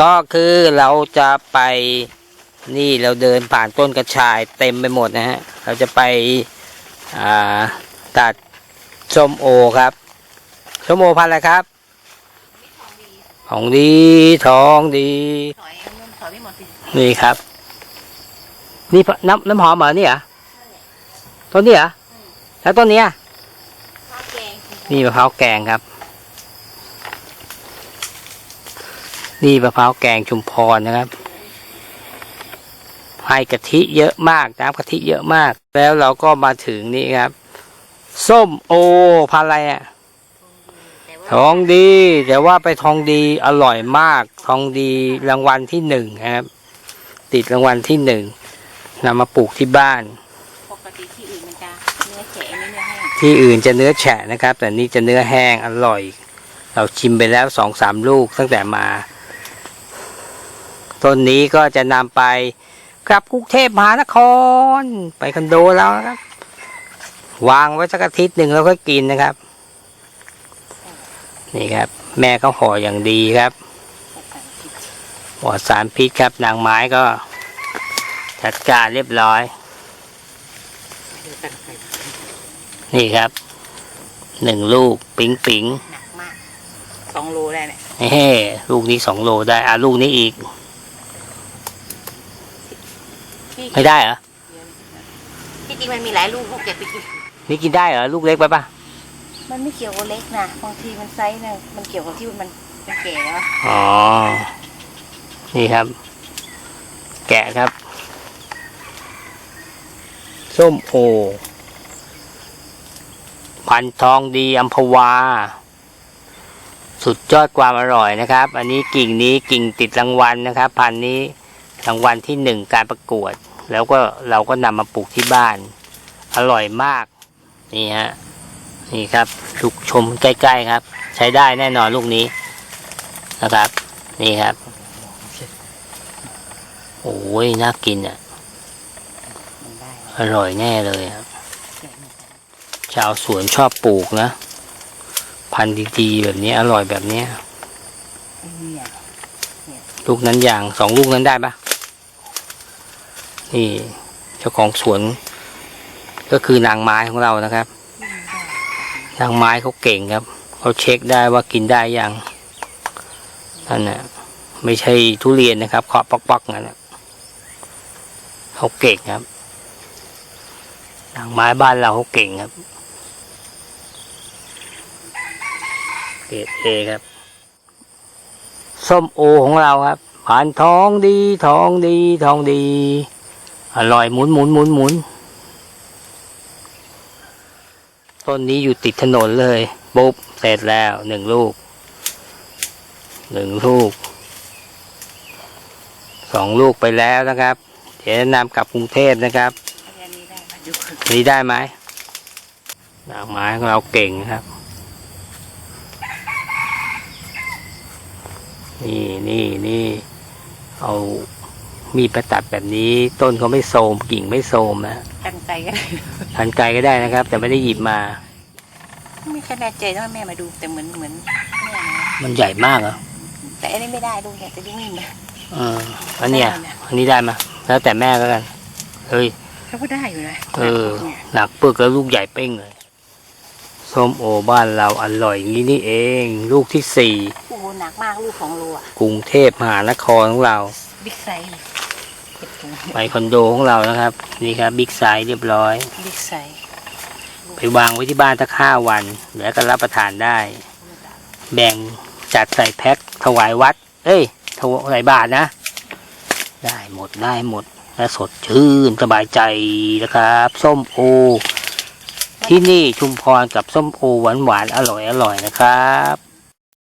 ก็คือเราจะไปนี่เราเดินผ่านต้นกระชายเต็มไปหมดนะฮะ เราจะไปอ่าตัดส้มโอครับส้มโอพันธุ์อะไรครับทองดีทองดีถอยนุ่นถอยไม่หมดสินี่ครับ นี่น้ำน้ำหอมเหรอนี่เหรอต้นนี้เหรอแล้วต้นเนี้ยข้าวแกงนี่มะพร้าวแกงครับ นี่มะพร้าวแกงชุมพรนะครับ ให้กะทิเยอะมากน้ำกะทิเยอะมาก แล้วเราก็มาถึงนี่ครับ ส้มโอพันธุ์อะไรอะแต่ว่าทองดี แต่ว่าไปทองดีอร่อยมาก ทองดีรางวัลที่หนึ่งครับ ติดรางวัลที่หนึ่งนำมาปลูกที่บ้าน ปกติที่อื่นมันจะเนื้อแฉะไม่เนื้อแห้งที่อื่นจะเนื้อแฉะนะครับ แต่นี่จะเนื้อแห้งอร่อย เราชิมไปแล้วสองสามลูกตั้งแต่มา ต้นนี้ก็จะนำไปกลับกรุงเทพมหานคร ไปคอนโดแล้วนะครับ วางไว้สักอาทิตย์หนึ่งแล้วก็กินนะครับ นี่ครับ แม่ก็ห่ออย่างดีครับปลอดสารพิษครับนางไม้ก็จัดการเรียบร้อย นี่ครับหนึ่งลูกปิ๊งปิงหนักมากสองโลได้เนี่ยเฮ้ลูกนี้สองโลได้อะลูกนี้อีก ที่ไม่ได้เหรอ ที่จริงมันมีหลายลูกลูกเก็บไปกิน นี่กินได้เหรอ ลูกเล็กไปปะมันไม่เกี่ยวกับเล็กนะบางทีมันไซส์นะมันเกี่ยวกับที่มันมันแก่แล้วอ๋อ นี่ครับ แกะครับ ส้มโอ พันธุ์ทองดีอัมพวา สุดยอดความอร่อยนะครับ อันนี้กิ่งนี้กิ่งติดรางวัลนะครับ พันธุ์นี้ รางวัลที่หนึ่งการประกวด แล้วก็เราก็นำมาปลูกที่บ้าน อร่อยมาก นี่ฮะ นี่ครับลูกชมใกล้ๆครับ ใช้ได้แน่นอนลูกนี้นะครับ นี่ครับ โอ้ยน่ากินอะมันได้อร่อยแน่เลยครับ ชาวสวนชอบปลูกนะ พันธุ์ดีๆแบบนี้อร่อยแบบเนี้ยเนี่ยลูกนั้นอย่างสองลูกนั้นได้ปะ นี่เจ้าของสวน ก็คือนางไม้ของเรานะครับ นางไม้เขาเก่งครับเขาเช็คได้ว่ากินได้ยังนั่นน่ะไม่ใช่ทุเรียนนะครับเคาะป๊อกๆงั้นน่ะเขาเก่งครับนางไม้บ้านเราเขาเก่งครับเกรดเอครับ ส้มโอของเราครับผ่านทองดีทองดีทองดี อร่อยหมุนหมุนหมุนหมุนต้นนี้อยู่ติดถนนเลยปุ๊บเสร็จแล้วหนึ่งลูกหนึ่งลูกสองลูกไปแล้วนะครับ เดี๋ยวจะนำกลับกรุงเทพนะครับน,นี้ได้ได้ไหมนางไม้ของเราเก่งครับ นี่นี่นี่เอา มีดประตัดแบบนี้ ต้นเขาไม่โทรมกิ่งไม่โทรมนะกันไกลก็ได้ทันไกลก็ได้นะครับ แต่ไม่ได้หยิบมาไม่ค่อยแน่ใจต้องให้แม่มาดูแต่เหมือนเหมือนเนี่ยนะมันใหญ่มากเหรอแต่อันนี้ไม่ได้ดูเนี่ยจะดูนิ่มนะเอออันเนี้ยได้นะอันนี้ได้มาแล้วแต่แม่ก็กันเฮ้ยเขาก็ได้อยู่นะเออเนี่ยหนักปึกแล้วลูกใหญ่เป้งเลยส้มโอบ้านเราอร่อยอย่างนี้นี่เอง ลูกที่สี่โอ้โหหนักมากลูกของโลอะกรุงเทพมหานครของเรา บิ๊กไซส์เก็บถุงไปคอนโดของเรานะครับ นี่ครับบิ๊กไซส์เรียบร้อย บิ๊กไซส์ไปวางไว้ที่บ้านสักห้าวันแล้วก็รับประทานได้ แบ่งจัดใส่แพ็คถวายวัด เอ้ยถวายบาทนะ ได้หมดได้หมดและสดชื่นสบายใจนะครับ ส้มโอ ที่นี่ชุมพรกับส้มโอหวานหวานๆอร่อยอร่อยนะครับ